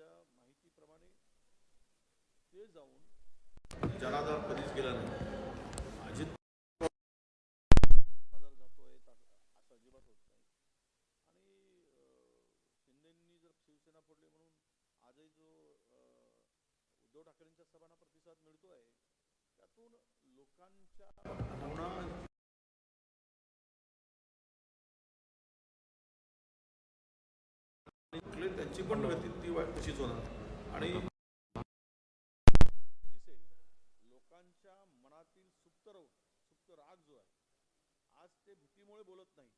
माझ्या माहितीप्रमाणे ते जाऊन जनाधार कधीच गेला नाही. अजित जातोय असं अजिबात होत नाही. आणि शिंदेंनी जर शिवसेना फोडली म्हणून आजही जो उद्धव ठाकरेंच्या सभांना प्रतिसाद मिळतोय त्यातून लोकांच्या भावना त्यांची पण गती ती वा- तशीच होणार. आणि लोकांच्या मनातील सुप्त रो सुप्त राग जो आहे आज ते भीतीमुळे बोलत नाही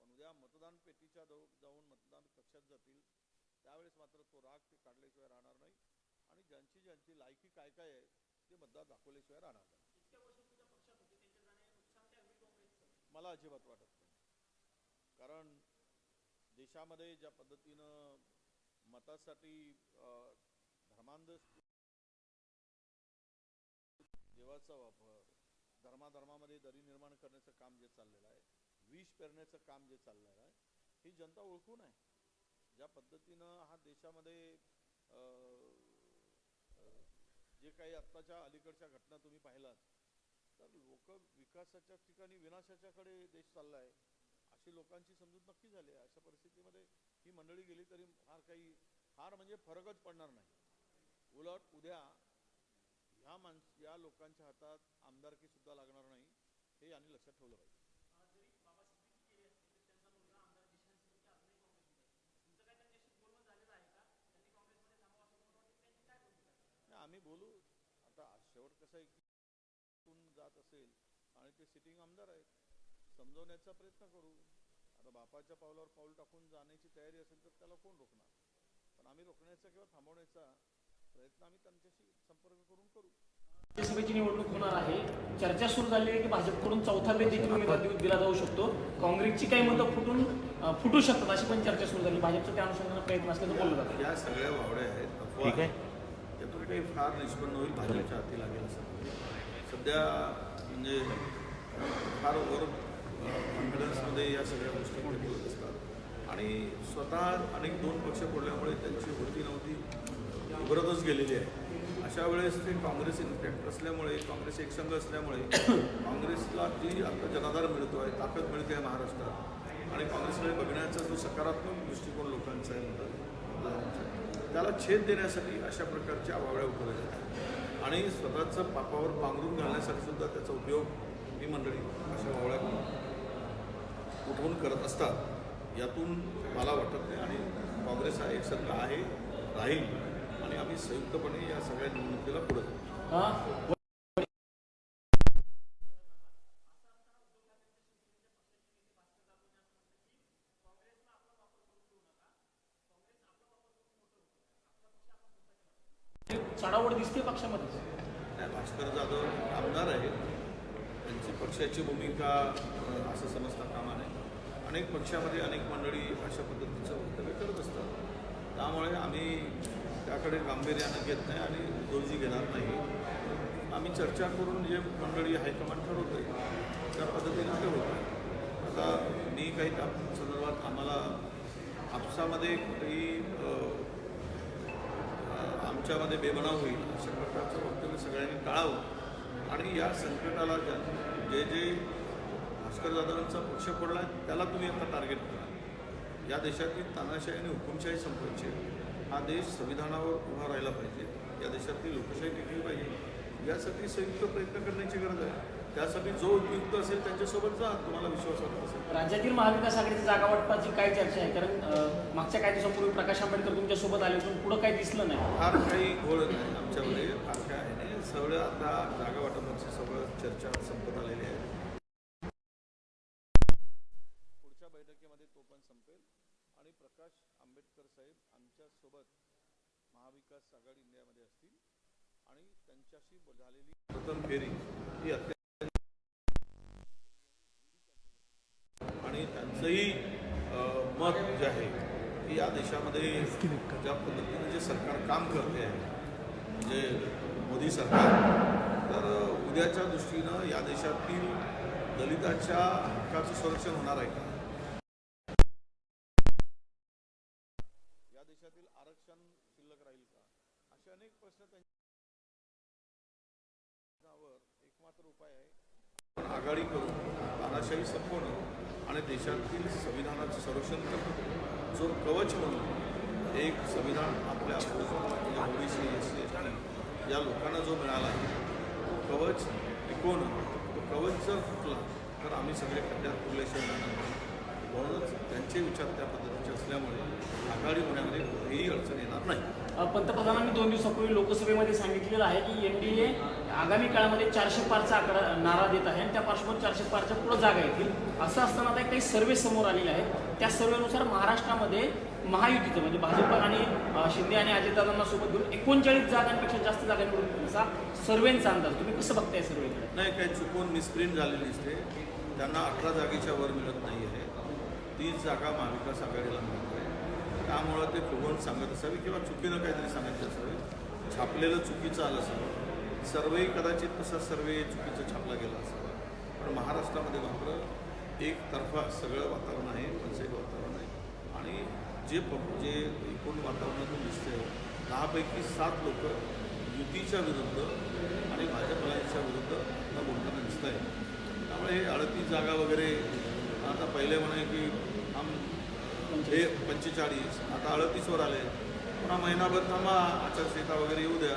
पण उद्या मतदान पेटीच्या जवळ जाऊन मतदान कक्षात जातील. त्यावेळेस मात्र तो राग ते काढल्याशिवाय राहणार नाही. आणि ज्यांची ज्यांची लायकी काय काय आहे ते मतदार दाखवल्याशिवाय राहणार नाही. मला अजिबात वाटत नाही. कारण देशामध्ये ज्या पद्धतीनं मतासाठी धर्मांध देवाचा वापर धर्माधर्मामध्ये दरी निर्माण करण्याचं काम जे चाललेलं आहे विष पेरण्याचं काम जे चाललेलं आहे ही जनता ओळखून आहे. ज्या पद्धतीनं हा देशामध्ये अं, जे काही आत्ताच्या अलीकडच्या घटना तुम्ही पाहिलात तर लोक विकासाच्या ठिकाणी विनाशाच्याकडे देश चालला आहे अशी लोकांची समजूत नक्की झाली आहे. अशा परिस्थितीमध्ये ही मंडळी गेली तरी फार काही फार म्हणजे फरकच पडणार नाही. उलट उद्या ह्या माणस या लोकांच्या हातात आमदारकी सुद्धा लागणार नाही हे यांनी लक्षात ठेवलं पाहिजे. आम्ही बोलू. आता शेवट कसं आहे की जात असेल आणि ते सिटिंग आमदार आहेत समजवण्याचा प्रयत्न करू. आता बापाच्या पावलावर पाऊल टाकून जाण्याची तयारी असेल तर त्याला कोण रोखणार? पण आम्ही रोखण्याचा किंवा थांबवण्याचा प्रयत्न आम्ही त्यांच्याशी संपर्क करून करू. राज्यसभेची निवडणूक होणार आहे. चर्चा सुरू झाली आहे की भाजपकडून चौथा वेळ देखील उमेदवार दिला जाऊ शकतो. काँग्रेसची काही मतं फुटून फुटू शकतात अशी पण चर्चा सुरू झाली. भाजपचा त्या अनुषंगाने प्रयत्न असल्याचं बोललं जातं. या सगळ्या वावड्या आहेत अफवा ठीक आहे. आहेत. यातून काही फार निष्पन्न होईल भाजपच्या हाती लागेल असं. सध्या म्हणजे फार ओव्हर कॉन्फिडन्समध्ये या सगळ्या गोष्टी ते असतात. आणि स्वतः अनेक दोन पक्ष पडल्यामुळे त्यांची होती नव्हती. उघडतच गेलेली आहे. अशा वेळेस ते काँग्रेस इन्फॅक्ट असल्यामुळे काँग्रेस एकसंघ असल्यामुळे काँग्रेसला जी आता जनाधार मिळतो आहे ताकद मिळते आहे महाराष्ट्रात. आणि काँग्रेसकडे बघण्याचा जो सकारात्मक दृष्टिकोन लोकांचा आहे म्हणतात त्याला छेद देण्यासाठी अशा प्रकारच्या आवाळ्या उपलब्ध जातात आणि स्वतःचं पापावर पांघरून घालण्यासाठी सुद्धा त्याचा उपयोग ही मंडळी अशा वावड्या उठवून करत असतात यातून मला वाटत नाही. आणि काँग्रेस हा एकसंघ आहे राहील. आणि आम्ही संयुक्तपणे या सगळ्या निवडणुकीला पुढे चढावड दिसते पक्षामध्ये. भास्कर जाधव आमदार आहेत त्यांची पक्षाची भूमिका असं समजता कामा नये अनेक पक्षामध्ये अनेक मंडळी अशा पद्धतीचं वक्तव्य करत असतात. त्यामुळे आम्ही त्याकडे गांभीर्यानं घेत नाही आणि जोजी घेणार नाही. आम्ही चर्चा करून जे मंडळी हायकमांड आहे त्या पद्धतीनं ठरवतो आता मी काही त्या संदर्भात आम्हाला आपसामध्ये कुठेही आमच्यामध्ये बेबनाव होईल अशा प्रकारचं वक्तव्य सगळ्यांनी टाळावं. आणि या संकटाला ज्या जे जे भास्कर जाधवांचा पक्ष पडला त्याला तुम्ही आता टार्गेट करा. या देशातील तानाशाही आणि हुकुमशाही संपवायची. हा देश संविधानावर उभा राहिला पाहिजे. या देशातली लोकशाही टिकली पाहिजे. यासाठी संयुक्त प्रयत्न करण्याची गरज आहे. त्यासाठी जो उपयुक्त असेल त्यांच्यासोबत जा तुम्हाला विश्वास वाटत असेल. राज्यातील महाविकास आघाडीची जागा वाटपाची काय चर्चा आहे? कारण मागच्या काही दिवसांपूर्वी प्रकाश आंबेडकर तुमच्यासोबत आले पण पुढं काही दिसलं नाही. फार काही घोळ नाही आमच्यामध्ये. सगळं आता जागा वाटपाची सगळं चर्चा संपत आलेली आहे. पुढच्या बैठकीमध्ये तो पण संपेल. आणि प्रकाश आंबेडकर साहेब आमच्यासोबत महाविकास आघाडी इंडियामध्ये असतील. आणि त्यांच्याशी झालेली प्रथम फेरी ही अत्यंत आणि त्यांचंही मत जे आहे की या देशामध्ये ज्या पद्धतीने जे सरकार काम करते आहे म्हणजे मोदी सरकार. तर उद्याच्या दृष्टीनं या देशातील दलिताच्या हक्काचं संरक्षण होणार आहे का? या देशातील आरक्षण शिल्लक राहील असे अनेक प्रश्न त्यांच्यावर एकमात्र उपाय आहे. आपण आघाडी करून तानाशाही संपवणं आणि देशातील संविधानाचं संरक्षण करणं. जो कवच म्हणून एक संविधान आपल्या OBC S C S T या लोकांना जो मिळाला आहे तो कवच टिकवणं तो कवच जर फुटला. तर आम्ही सगळे खड्ड्यात पुरल्याशिवाय म्हणूनच त्यांचे विचार त्या पद्धतीचे असल्यामुळे आघाडी होण्यामध्ये कुठेही अडचण येणार नाही. पंतप्रधानांनी दोन दिवसापूर्वी लोकसभेमध्ये सांगितलेलं आहे की एन डी ए आगामी काळामध्ये चारशे पारचा आकडा नारा देत आहे आणि त्या पार्श्वभूमीवर चारशे पारच्या पुढे जागा येतील. असं असताना आता काही सर्वे समोर आलेले आहेत. त्या सर्वेनुसार महाराष्ट्रामध्ये महायुतीचं म्हणजे भाजप आणि शिंदे आणि अजितदादांना सोबत घेऊन एकोणचाळीस जागांपेक्षा जास्त जागा निवडून असा सर्वेंचा अंदाज. तुम्ही कसं बघताय सर्वेकडे? नाही काही चुकून मिसप्रिंट झालेली दिसते. त्यांना अठरा जागेच्या वर मिळत नाही आहे तीच जागा महाविकास आघाडीला मिळत त्यामुळं ते फुगवून सांगत असावे किंवा चुकीनं काहीतरी सांगितलं असावे. छापलेलं चुकीचं आलं असावं. सर्वे कदाचित तसा सर्वे चुकीचं छापला गेला असावा. पण महाराष्ट्रामध्ये मात्र एकतर्फा सगळं वातावरण आहे पंचायत वातावरण आहे. आणि जे प जे एकूण वातावरणातून दिसतंय दहापैकी सात लोक युतीच्या विरुद्ध आणि भाजपच्या विरुद्ध आता बोलताना दिसत आहे त्यामुळे हे अडतीस जागा वगैरे आता पहिले म्हणे की हे पंचेचाळीस. आता अडतीसवर आले. पुन्हा महिनाभर थांबा. आचारसंहिता वगैरे येऊ द्या.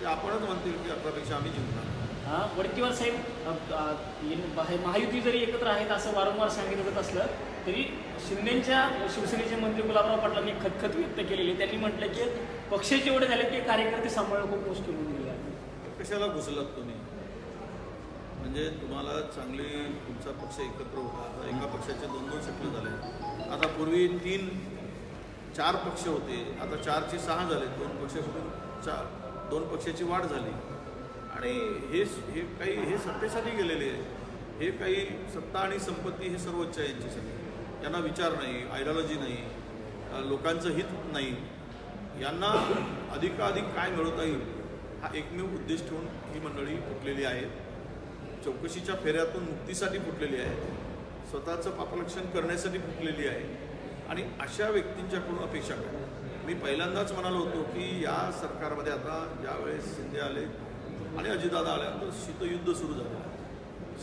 ते आपणच म्हणतील की अठरापेक्षा आम्ही जिंकणार. हा? वडकीवर साहेब महायुती जरी एकत्र आहेत असं वारंवार सांगितलं जात असलं तरी शिंदेच्या शिवसेनेचे मंत्री गुलाबराव पाटलांनी खतखत व्यक्त केलेली. त्यांनी म्हटलं की पक्षाचे एवढे झाले की कार्यकर्ते सांभाळणं खूप मुश्किल होऊन गेले. कशाला घुसलात तुम्ही? म्हणजे तुम्हाला चांगली तुमचा पक्ष एकत्र होता. एका पक्षाचे दोन दोन शक्य झाले. आता पूर्वी तीन चार पक्ष होते. आता चारचे सहा झाले. दोन पक्ष चार दोन पक्षाची वाढ झाली. आणि हे हे काही हे सत्तेसाठी गेलेले आहे हे काही सत्ता आणि संपत्ती हे सर्वोच्च आहे यांच्यासाठी. यांना विचार नाही आयडियॉलॉजी नाही लोकांचं हित नाही. यांना अधिकाधिक काय मिळवता येईल हा एकमेव उद्देश ठेवून ही मंडळी फुटलेली आहेत. चौकशीच्या फेऱ्यातून मुक्तीसाठी फुटलेली आहे स्वतःचं पापलक्षण करण्यासाठी फुटलेली आहे. आणि अशा व्यक्तींच्याकडून अपेक्षा काय? मी पहिल्यांदाच म्हणालो होतो की या सरकारमध्ये आता ज्यावेळेस शिंदे आले आणि अजितदादा आल्यानंतर शीतयुद्ध सुरू झालं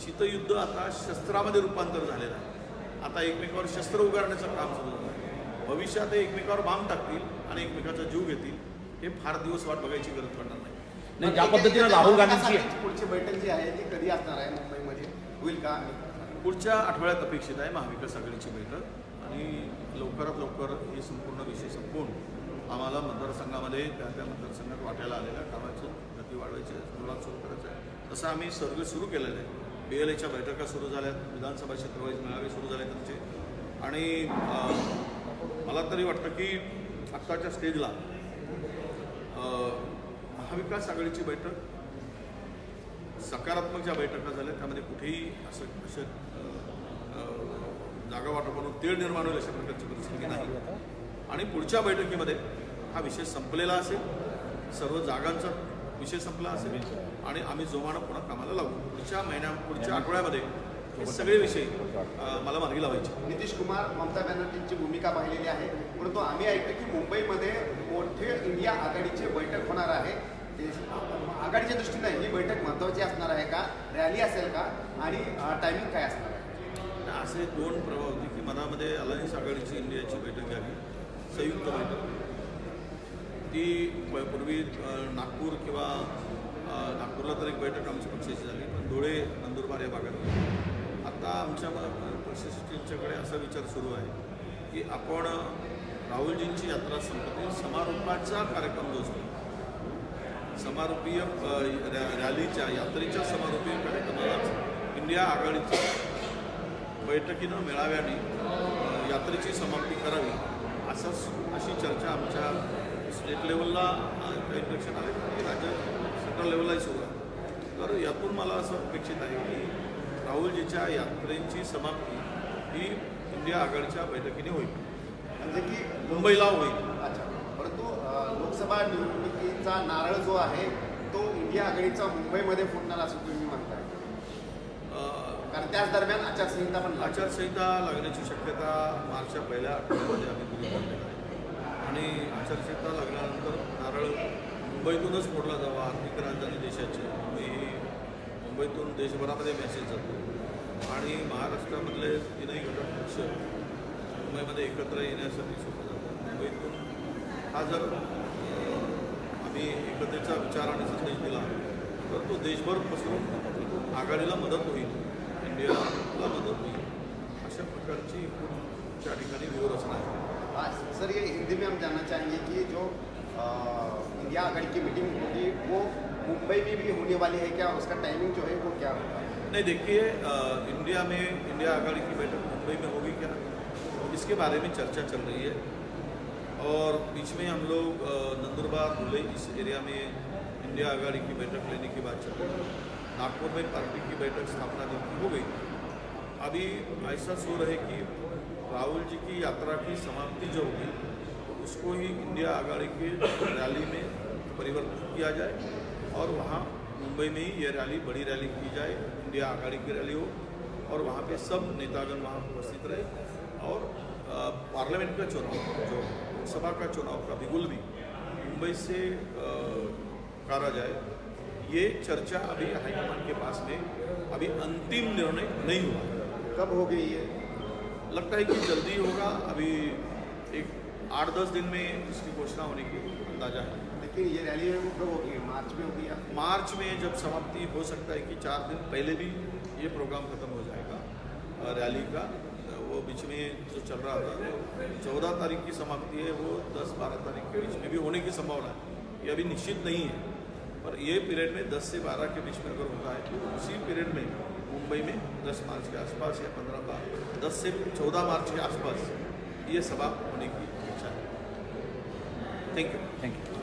शीतयुद्ध आता शस्त्रामध्ये रूपांतर झालेलं आहे. आता एकमेकावर शस्त्र उगारण्याचं काम सुरू झालं आहे. भविष्यात हे एकमेकावर बांब टाकतील आणि एकमेकाचा जीव घेतील हे फार दिवस वाट बघायची गरज पडणार नाही. ज्या पद्धतीनं राहुल गांधींची महाविकास पुढची बैठक जी आहे ती कधी असणार आहे मुंबईमध्ये? होईल का? पुढच्या आठवड्यात अपेक्षित आहे महाविकास आघाडीची बैठक. आणि लवकरात लवकर हे संपूर्ण विषय संपवून आम्हाला मतदारसंघामध्ये त्या त्या मतदारसंघात वाटायला आलेल्या कामाचं गती वाढवायची आहे, सुरू करायचं आहे. तसं आम्ही सर्वे सुरू केलेलं आहे. बी एल एच्या बैठका सुरू झाल्या विधानसभा क्षेत्रवाईज मेळावे सुरू झाले त्यांचे आणि मला तरी वाटतं की आत्ताच्या स्टेजला महाविकास आघाडीची बैठक सकारात्मक ज्या बैठका झाल्या त्यामध्ये कुठेही असं असं जागा वाटपावरून तेढ निर्माण होईल अशा प्रकारची परिस्थिती नाही. आणि पुढच्या बैठकीमध्ये हा विषय संपलेला असेल सर्व जागांचा विषय संपला असेल आणि आम्ही जोमानं पुन्हा कामाला लागू पुढच्या महिन्या पुढच्या आठवड्यामध्ये हे सगळे विषय मला मार्गी लावायचे. नितीश कुमार ममता बॅनर्जींची भूमिका पाहिलेली आहे. परंतु आम्ही ऐकतो की मुंबईमध्ये मोठे इंडिया आघाडीची बैठक होणार आहे. आघाडीच्या दृष्टीने ही बैठक महत्त्वाची असणार आहे का? रॅली असेल का? आणि टायमिंग काय असणार आहे? असे दोन प्रभाव होते की मनामध्ये अलायन्स आघाडीची इंडियाची बैठक घ्यावी संयुक्त बैठक. ती प- पूर्वी नागपूर किंवा नागपूरला तर एक बैठक आमच्या पक्षाची झाली पण धुळे नंदुरबार या भागात आता आमच्या पक्षाच्याकडे असा विचार सुरू आहे की आपण राहुलजींची यात्रा संपत्ती समारोपाचा कार्यक्रम जो असतो समारोपीय रॅलीच्या यात्रेच्या समारोपीय कार्यक्रमालाच इंडिया आघाडीच्या बैठकीनं मेळाव्याने यात्रेची समाप्ती करावी असं अशी चर्चा आमच्या स्टेट लेवलला काही इलेक्शन आणि राज्य सेंट्रल लेवललाही सुरू आहे. तर यातून मला असं अपेक्षित आहे की राहुलजीच्या यात्रेची समाप्ती ही इंडिया आघाडीच्या बैठकीने होईल. म्हणजे की मुंबईला होईल. अच्छा. परंतु लोकसभा निवडणुकीचा नारळ जो आहे तो इंडिया आघाडीचा मुंबईमध्ये फुटणार असं तुम्ही म्हणताय. कारण त्याच दरम्यान आचारसंहिता पण. आचारसंहिता लागण्याची शक्यता मार्चच्या पहिल्या आठवड्यामध्ये आम्ही आहे आणि आचारसंहिता लागल्यानंतर नारळ मुंबईतूनच फोडला जावा आर्थिक राजधानी देशाची. ही मुंबईतून देशभरामध्ये मेसेज जातो. आणि महाराष्ट्रामधले तीनही घटक पक्ष मुंबईमध्ये एकत्र येण्यासाठी सोपं जातं मुंबईतून हा जर आम्ही एकतेचा विचार आणि संदेश दिला. तर तो देशभर पसरून आघाडीला मदत होईल इंडियाला मदत होईल अशा प्रकारची एकूण त्या ठिकाणी व्यूहरचना आहे. हाँ, सर ये हिंदी में हम जानना चाहेंगे कि जो इंडिया आघाड़ी की मीटिंग होगी वो मुंबई में भी होने वाली है क्या? उसका टाइमिंग जो है वो क्या होगा? नहीं देखिए इंडिया में इंडिया आघाड़ी की बैठक मुंबई में होगी क्या? इसके बारे में चर्चा चल रही है। और बीच में हम लोग नंदुरबार धुले इस एरिया में इंडिया आघाड़ी की बैठक लेने की बात चल रही नागपुर में पार्टी की बैठक स्थापना दिन की हो गई। अभी ऐसा सूर रहे कि राहुल जी की यात्रा की समाप्ति जो होगी तो उसको ही इंडिया आघाड़ी की रैली में परिवर्तित किया जाए और वहाँ मुंबई में ही ये रैली, बड़ी रैली की जाए, इंडिया आघाड़ी की रैली हो और वहाँ पे सब नेतागण वहाँ उपस्थित रहे और पार्लियामेंट का चुनाव जो लोकसभा का चुनाव का बिगुल भी मुंबई से करा जाए ये चर्चा अभी हाईकमान के पास में अभी अंतिम निर्णय नहीं हुआ कब हो गई ये? लगता है कि जल्दी होगा अभी एक आठ दस दिन में इसकी घोषणा होने की अंदाज़ा है। लेकिन ये रैली है वो कब होगी? मार्च में होगी या? मार्च में जब समाप्ति हो सकता है कि चार दिन पहले भी ये प्रोग्राम खत्म हो जाएगा रैली का बीच में जो चल रहा था चौदह तारीख की समाप्ति है, वो दस बारह तारीख के बीच में भी होने की संभावना है। ये अभी निश्चित नहीं है, पर ये पीरियड में 10 से 12 के बीच में अगर होता है तो उसी पीरियड में, मुंबई में 10 मार्च के आसपास या 15 मार्च 10 से 14 मार्च के आसपास ये सभा होने की इच्छा है। Thank you thank you